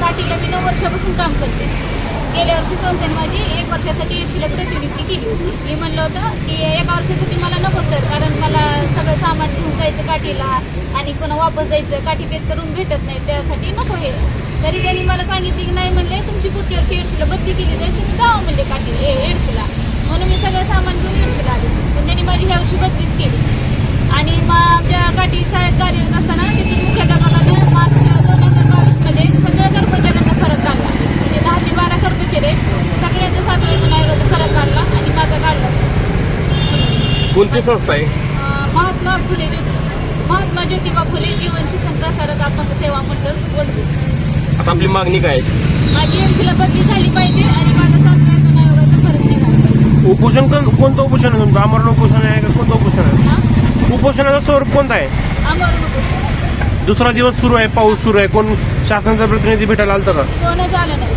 काठीला मी नऊ वर्षापासून काम करते. गेल्या वर्षी संस्थेने माझी एक वर्षासाठी एकशीला प्रतिनियुक्ती केली होती. मी म्हणलं होतं की एका वर्षासाठी मला नको सर कारण मला सगळं सामान घेऊन जायचं काठीला आणि पुन्हा वापस जायचं काठी पेत करून भेटत नाही त्यासाठी नको हे. तरी त्यांनी मला सांगितले की नाही म्हणले तुमची पुढच्या वर्षी एडशीला बदली केली जायची तुम्ही जावं म्हणजे काठी हे एडशीला. म्हणून मी सगळं सामान घेऊन एडशीला आले. पण त्यांनी माझी ह्या वर्षी बदली कोणती संस्था आहे? महात्मा फुले ज्योती महात्मा ज्योतिबा फुले जीवन शिक्षण प्रसारक आपण सेवा मंडळ बोलतो. आता आपली मागणी काय आहे? माझी एमशीला बदली झाली पाहिजे आणि माझा सात वेतन आयोगाचा फरक निघाला पाहिजे. उपोषण कोण- कोणतं उपोषण आहे तुमचं? आमरण उपोषण आहे का कोणतं उपोषण आहे? हा? उपोषणाचं स्वरूप कोणतं आहे. दुसरा दिवस सुरू आहे पाऊस सुरू आहे. कोण शासनाचा प्रतिनिधी भेटायला आलता का? कोणच आलं नाही.